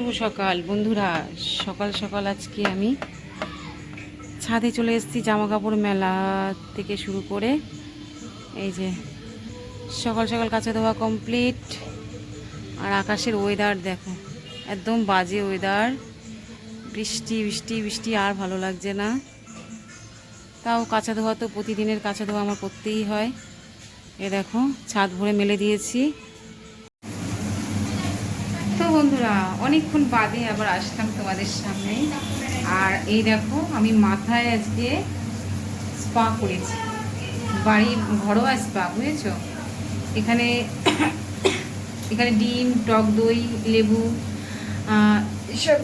শুভ সকাল। বন্ধুরা, সকাল সকাল আজকে আমি ছাদে চলে এসেছি জামা কাপড় মেলা থেকে শুরু করে। এই যে, সকাল সকাল কাছে ধোয়া কমপ্লিট আর আকাশের ওয়েদার দেখো, একদম বাজে ওয়েদার বৃষ্টি বৃষ্টি বৃষ্টি আর ভালো লাগছে না। তাও কাঁচা ধোয়া তো প্রতিদিনের কাঁচা ধোয়া আমার করতেই হয়। এ দেখো, ছাদ ভরে মেলে দিয়েছি। বন্ধুরা, অনেকক্ষণ বাদে আবার আসলাম তোমাদের সামনে। আর এই দেখো, আমি মাথায় আজকে স্পা করেছি। বাড়ির ঘরোয়া স্পা, বুঝেছ? এখানে এখানে ডিম, টক দই, লেবু এসব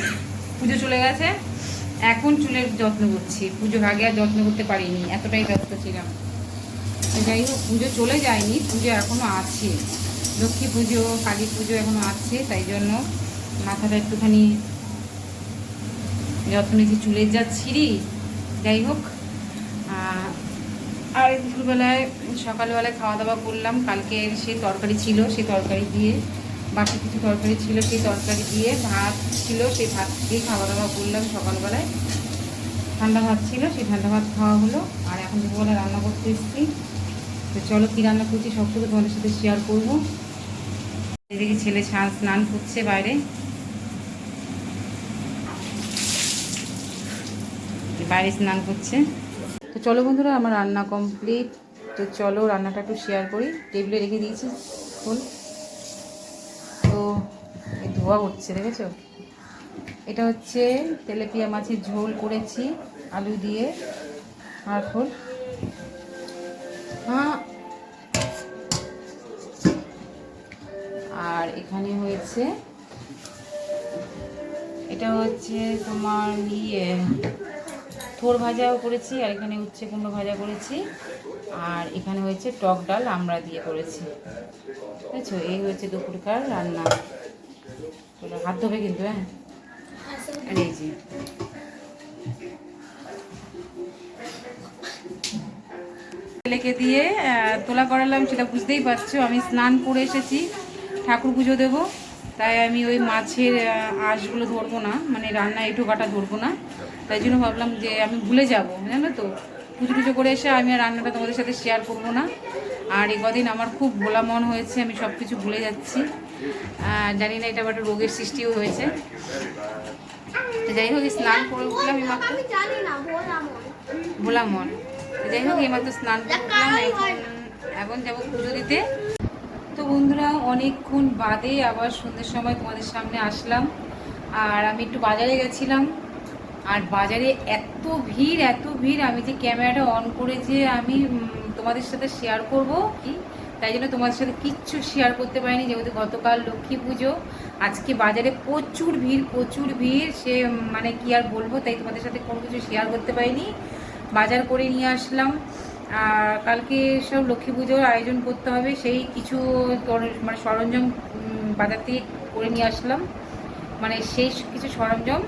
পুজো চলে গেছে। এখন চুলের যত্ন করছি। পুজোর আগে আর যত্ন করতে পারিনি, এতটাই ব্যস্ত ছিলাম। যাই হোক, পুজো চলে যায়নি, পুজো এখনও আছে। লক্ষ্মী পুজো, কালী পুজো এখনও আছে, তাই জন্য মাথাটা একটুখানি যত্ন নিয়েছি চুলের যা ছিঁড়ি, যাই হোক। আর দুপুরবেলায়, সকালবেলায় খাওয়া দাওয়া করলাম কালকের সে তরকারি ছিল সেই তরকারি দিয়ে, বাকি কিছু তরকারি ছিল, সেই তরকারি দিয়ে ভাত ছিল, সেই ভাত দিয়ে খাওয়া দাওয়া করলাম সকালবেলায়। ঠান্ডা ভাত ছিল, সেই ঠান্ডা ভাত খাওয়া হলো, আর এখন দুপুরবেলা রান্না করতে এসেছি। তো চলো কী রান্না করছি সবটুকু তোমাদের সাথে শেয়ার করব। এদিকে ছেলে স্নান করছে বাইরে। বাইরে স্নান করছে। তো চলো বন্ধুরা, আমার রান্না কমপ্লিট তো চলো রান্নাটা একটু শেয়ার করি। টেবিলে রেখে দিয়েছি ফুল। তো ধোয়া হচ্ছে, দেখেছ? এটা হচ্ছে তেলেপিয়া মাছের ঝোল করেছি, আলু দিয়ে আর ফুল। হ্যাঁ আর এখানে হয়েছে, এটা হচ্ছে তোমার ইয়ে থোর ভাজাও করেছি, আর এখানে উচ্ছে কুমড়ো ভাজা করেছি, আর এখানে হয়েছে টক ডাল, আমরা দিয়ে করেছি। বুঝেছ? এই হয়েছে দুপুরকার রান্না। হাত ধোবে কিন্তু হ্যাঁ? আর এই যে। ছেলেকে দিয়ে তোলা করালাম সেটা বুঝতেই পারছ। আমি স্নান করে এসেছি। ঠাকুর পুজো দেবো। তাই আমি ওই মাছের আঁশগুলো ধরবো না মানে রান্না এঁটো কাটা ধরবো না। তাই জন্য ভাবলাম যে আমি ভুলে যাব জানো তো? পুজো টুজো করে এসে আমি আর রান্নাটা তোমাদের সাথে শেয়ার করব না। আর এই কদিন আমার খুব ভোলা মন হয়েছে আমি সব কিছু ভুলে যাচ্ছি। জানি না এটা আবার একটা রোগের সৃষ্টিও হয়েছে। তো যাই হোক স্নান করে উঠলাম এই মাত্র। আমি জানি না বললাম ভোলা মন। যাই হোক এইমাত্র স্নান করে উঠলাম এখন এখন যাব পুজো দিতে। তো বন্ধুরা, অনেকক্ষণ বাদে আবার সন্ধ্যের সময় তোমাদের সামনে আসলাম। আর আমি একটু বাজারে গেছিলাম। আর বাজারে এত ভিড় এত ভিড়, আমি যে ক্যামেরাটা অন করে যে আমি তোমাদের সাথে শেয়ার করব তাই জন্য তোমাদের সাথে কিচ্ছু শেয়ার করতে পারিনি, যেহেতু গতকাল লক্ষ্মী পুজো। আজকে বাজারে প্রচুর ভিড় প্রচুর ভিড়। সে মানে কি আর বলব, তাই তোমাদের সাথে কোনো কিছু শেয়ার করতে পারিনি। বাজার করে নিয়ে আসলাম। আর কালকে সব লক্ষ্মী পুজোর আয়োজন করতে হবে, সেই কিছু মানে সরঞ্জাম বাজার থেকে করে নিয়ে আসলাম। মানে সেই কিছু সরঞ্জাম,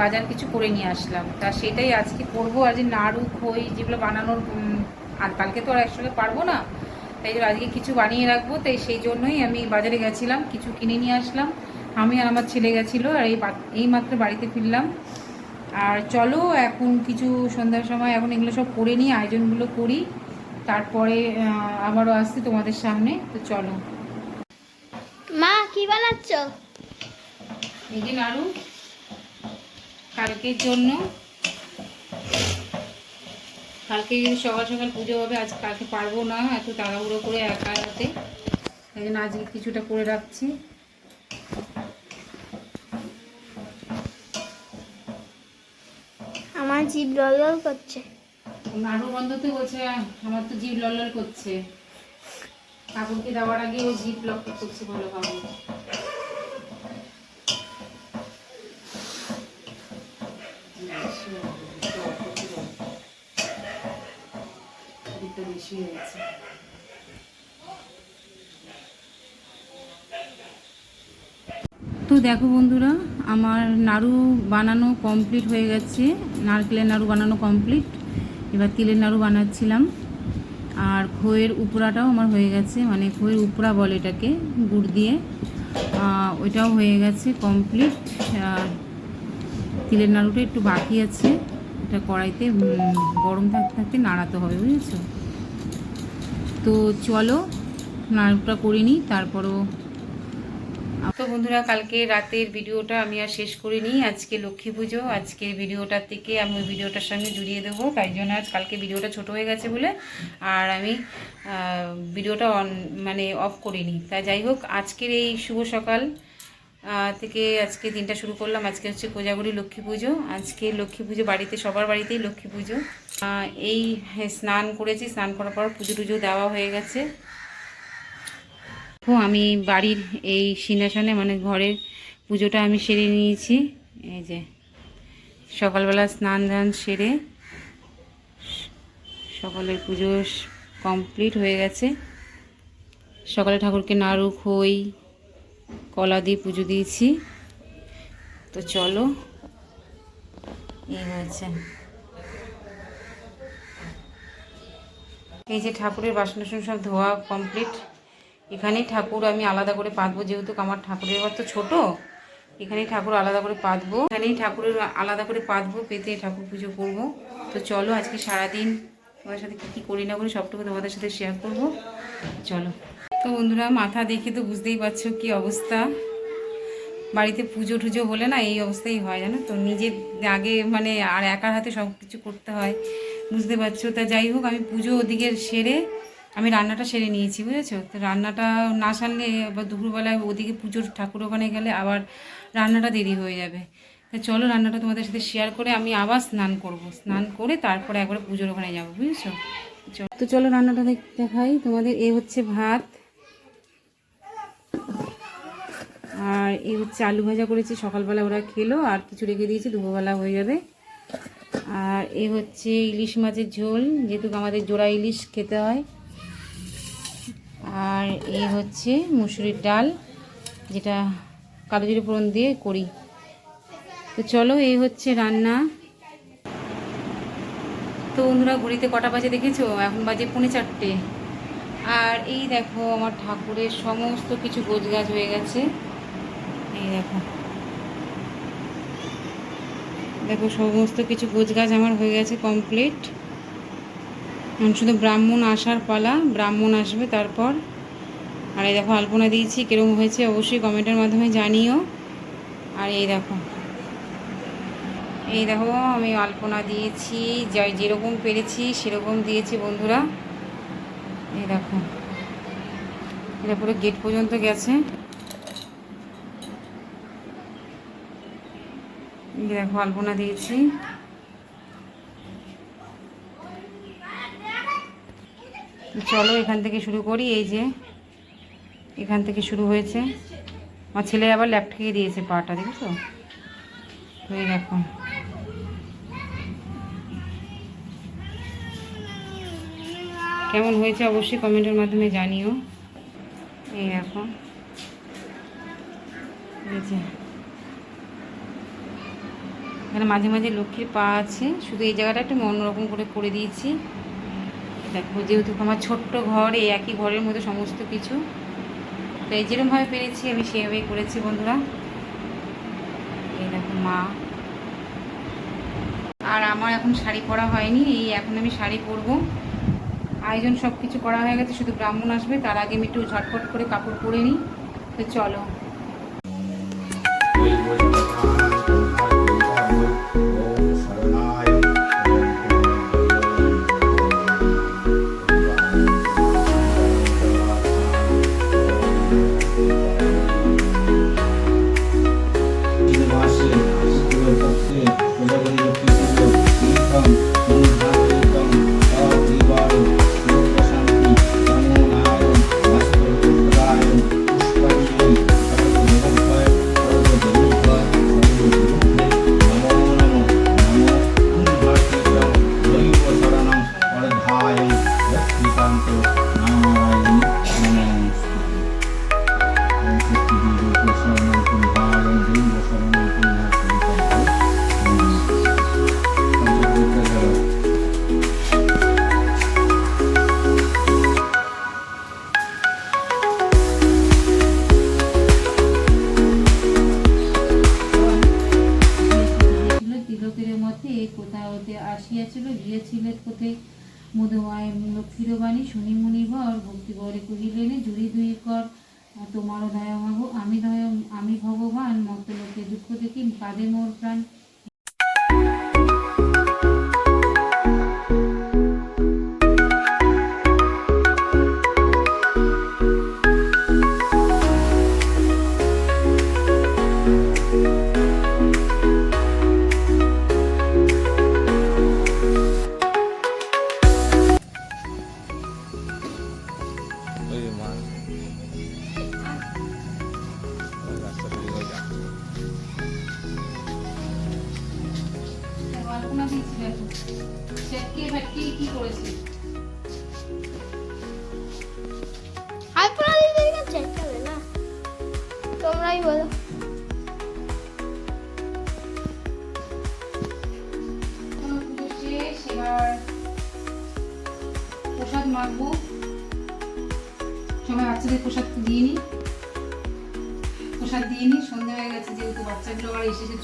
বাজার কিছু করে নিয়ে আসলাম। তা সেটাই আজকে করব। আর যে নাড়ু, খই যেগুলো বানানোর আর কালকে তো আর একসঙ্গে পারব না, তাই আজকে কিছু বানিয়ে রাখব। তাই সেই জন্যই আমি বাজারে গেছিলাম, কিছু কিনে নিয়ে আসলাম। আমি আর আমার ছেলে গেছিল, আর এই এই মাত্র বাড়িতে ফিরলাম। আর চলো এখন কিছু সন্ধ্যার সময় এখন এগুলো সব করে নিই আয়োজনগুলো করি। তারপরে আবারও আসছি তোমাদের সামনে তো চলো। মা কি বানাচ্ছ? এই যে নাড়ু কালকের জন্য। কালকে যদি সকাল সকাল পুজো হবে আজ কালকে পারব না এত তাড়াহুড়ো করে একা হাতে তাই জন্য আজকে কিছুটা করে রাখছি আমার জিভ লল করছে। নাড়ু বন্ধতে বলছে আমার তো জিভ লল করছে। ঠাকুরকে দেওয়ার আগে ও জিভ লক করছে ভালোভাবে দিকটা বেশি হয়েছে তো দেখো বন্ধুরা, আমার নাড়ু বানানো কমপ্লিট হয়ে গেছে। নারকেলের নাড়ু বানানো কমপ্লিট এবার তিলের নাড়ু বানাচ্ছিলাম। আর খইয়ের উপরাটাও আমার হয়ে গেছে মানে খইয়ের উপরা বলে এটাকে, গুড় দিয়ে। ওইটাও হয়ে গেছে কমপ্লিট তিলের নাড়ুটা একটু বাকি আছে। এটা কড়াইতে গরম থাকতে থাকতে নাড়াতে হবে, বুঝেছ? তো চলো, নাড়ুটা করে নিই, তারপরও তো বন্ধুরা, কালকে রাতের ভিডিওটা আমি আর শেষ করিনি। আজকে লক্ষ্মী পুজো। আজকের ভিডিওটার থেকে আমি ওই ভিডিওটার সঙ্গে জুড়িয়ে দেবো। তাই জন্য আজ কালকে ভিডিওটা ছোট হয়ে গেছে বলে আর আমি ভিডিওটা অন মানে অফ করিনি। তা যাই হোক, আজকের এই শুভ সকাল থেকে আজকে দিনটা শুরু করলাম। আজকে হচ্ছে কোজাগরি লক্ষ্মী পুজো। আজকে লক্ষ্মী পুজো বাড়িতে, সবার বাড়িতেই লক্ষ্মী পুজো। এই স্নান করেছি। স্নান করার পর পুজো টুজো দেওয়া হয়ে গেছে। দেখো আমি বাড়ির এই সিংহাসনে মানে ঘরের পুজোটা আমি সেরে নিয়েছি। এই যে, সকালবেলা স্নান ধান সেরে সকালের পুজো কমপ্লিট হয়ে গেছে। সকালে ঠাকুরকে নাড়ু, খই, কলা দিয়ে পুজো দিয়েছি। তো চলো, এই হয়েছে। এই যে ঠাকুরের বাসন টাসন সব ধোয়া কমপ্লিট। এখানেই ঠাকুর আমি আলাদা করে পাতবো, যেহেতু আমার ঠাকুরের ঘর তো ছোটো এখানেই ঠাকুর আলাদা করে পাতবো। এখানেই ঠাকুরের আলাদা করে পাতবো, পেতে ঠাকুর পুজো করব। তো চলো আজকে সারাদিন তোমাদের সাথে কী কী করি না করি সবটুকু তোমাদের সাথে শেয়ার করব। চলো। তো বন্ধুরা, মাথা দেখে তো বুঝতেই পারছ কি অবস্থা। বাড়িতে পুজো টুজো হলে না এই অবস্থাই হয়, জানো তো? নিজের আগে মানে আর একার হাতে সব কিছু করতে হয়, বুঝতে পারছ? তা যাই হোক, আমি পুজো ওদিকে সেরে আমি রান্নাটা সেরে নিয়েছি, বুঝেছ? তো রান্নাটা না সারলে আবার দুপুরবেলায় ওদিকে পুজোর ঠাকুর ওখানে গেলে আবার রান্নাটা দেরি হয়ে যাবে। তো চলো রান্নাটা তোমাদের সাথে শেয়ার করে আমি আবার স্নান করব। স্নান করে তারপরে একবারে পুজোর ওখানে যাব, বুঝেছ? তো চলো রান্নাটা দেখ- দেখাই। তোমাদের এ হচ্ছে ভাত। আর এই হচ্ছে আলু ভাজা করেছি, সকালবেলা ওরা খেলো, আর কিছু রেখে দিয়েছি, দুপুরবেলা হয়ে যাবে। আর এ হচ্ছে ইলিশ মাছের ঝোল, যেহেতু আমাদের জোড়া ইলিশ খেতে হয়। আর এই হচ্ছে মুসুরির ডাল, যেটা কালো জিরে দিয়ে করি। তো চলো, এই হচ্ছে রান্না। তো বন্ধুরা, ঘড়িতে কটা বাজে দেখেছ? এখন বাজে পৌনে চারটে। আর এই দেখো, আমার ঠাকুরের সমস্ত কিছু গোছ গাছ হয়ে গেছে। এই দেখো। দেখো, সমস্ত কিছু গোছ গাছ আমার হয়ে গেছে কমপ্লিট। শুধু ব্রাহ্মণ আসার পালা, ব্রাহ্মণ আসবে তারপর। আর এই দেখো, আলপনা দিয়েছি, কীরকম হয়েছে অবশ্যই কমেন্টের মাধ্যমে জানিও। আর এই দেখো এই দেখো, আমি আলপনা দিয়েছি, যাই যেরকম পেরেছি সেরকম দিয়েছি বন্ধুরা। এই দেখো, এটা পুরো গেট পর্যন্ত গেছে। দেখো, আলপনা দিয়েছি। চলো এখান থেকে শুরু করি, এই যে এখান থেকে শুরু হয়েছে। আমার ছেলে আবার ল্যাপ ঠেকে দিয়েছে পাটা, দেখছ? তো এই দেখো। কেমন হয়েছে অবশ্যই কমেন্টের মাধ্যমে জানিও। এই দেখো। এখানে মাঝে মাঝে লক্ষ্মীর পা আছে, শুধু এই জায়গাটা একটু অন্যরকম করে করে দিয়েছি। দেখো যেহেতু আমার ছোট্ট ঘর, এই একই ঘরের মধ্যে সমস্ত কিছু। তো এই যেরকমভাবে পেরেছি আমি সেভাবেই করেছি বন্ধুরা। এই দেখো মা। আর আমার এখন শাড়ি পরা হয়নি, এই এখন আমি শাড়ি পরবো। আয়োজন সব কিছু করা হয়ে গেছে, শুধু ব্রাহ্মণ আসবে, তার আগে আমি একটু ঝটপট করে কাপড় পরে নিই। তো চলো। আসিয়াছিল গিয়েছিলে কোথায়? মধুময় লক্ষ্মীরবাণী শুনি ভক্তি বরে কহিলেন, জুড়ি দুই কর তোমারও দয়া হব আমি দয়া, আমি ভগবান মত লোকে দুঃখ দেখি, কাঁদে মোর প্রাণ।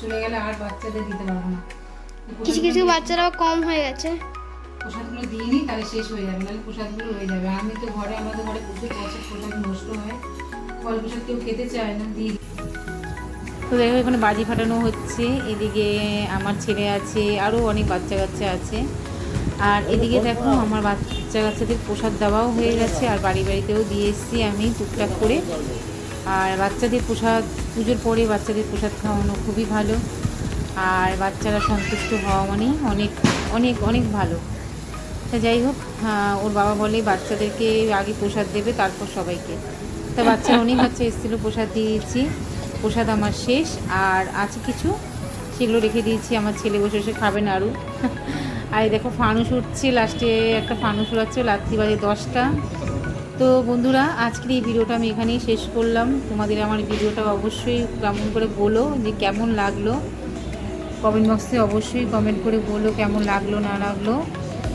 চলে গেলে আর বাচ্চাদের দিতে পারব না। কিছু কিছু বাচ্চারাও কম হয়ে গেছে। প্রসাদগুলো দিয়ে নিই তাহলে শেষ হয়ে যাবে নাহলে প্রসাদগুলো হয়ে যাবে। আমি তো ঘরে আমাদের ঘরে প্রচুর প্রসাদ প্রসাদ নষ্ট হয়। ফল প্রসাদ কেউ খেতে চায় না দিই। তো দেখো এখানে বাজি ফাটানো হচ্ছে। এদিকে আমার ছেলে আছে আরও অনেক বাচ্চা কাচ্চা আছে। আর এদিকে দেখো আমার বাচ্চা কাচ্চাদের প্রসাদ দেওয়াও হয়ে গেছে আর বাড়ি বাড়িতেও দিয়ে এসেছি আমি টুকটাক করে। আর বাচ্চাদের প্রসাদ, পুজোর পরে বাচ্চাদের প্রসাদ খাওয়ানো খুবই ভালো। আর বাচ্চারা সন্তুষ্ট হওয়া মানে অনেক অনেক অনেক ভালো। তা যাই হোক ওর বাবা বলে বাচ্চাদেরকে আগে প্রসাদ দেবে, তারপর সবাইকে। তা বাচ্চা অনেক বাচ্চা এসেছিল, প্রসাদ দিয়েছি। প্রসাদ আমার শেষ। আর আছে কিছু? সেগুলো রেখে দিয়েছি। আমার ছেলে বসে বসে খাবে না আরও আর দেখো, ফানুস উঠছে। লাস্টে একটা ফানুস উড়াচ্ছে। রাত্রি বাজে দশটা। তো বন্ধুরা, আজকের এই ভিডিওটা আমি এখানেই শেষ করলাম। তোমাদের আমার ভিডিওটা অবশ্যই কেমন করে বলো, যে কেমন লাগল? কমেন্ট বক্সে অবশ্যই কমেন্ট করে বলো কেমন লাগল, না লাগল।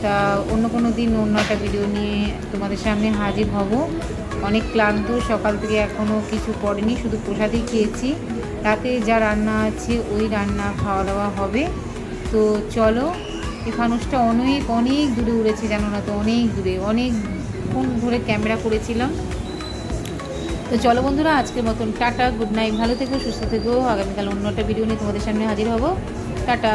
তা অন্য কোনো দিন অন্য একটা ভিডিও নিয়ে তোমাদের সামনে হাজির হব। অনেক ক্লান্ত, সকাল থেকে এখনও কিছু পড়েনি শুধু প্রসাদই খেয়েছি। রাতে যা রান্না আছে ওই রান্না খাওয়া দাওয়া হবে। তো চলো, এই ফানুসটা অনেক অনেক দূরে উড়েছে জানো না তো, অনেক দূরে অনেকক্ষণ ধরে ক্যামেরা করেছিলাম। তো চলো বন্ধুরা, আজকের মতন টাটা, গুড নাইট, ভালো থেকো, সুস্থ থেকো। আগামীকাল অন্য একটা ভিডিও নিয়ে তোমাদের সামনে হাজির হব। টাটা।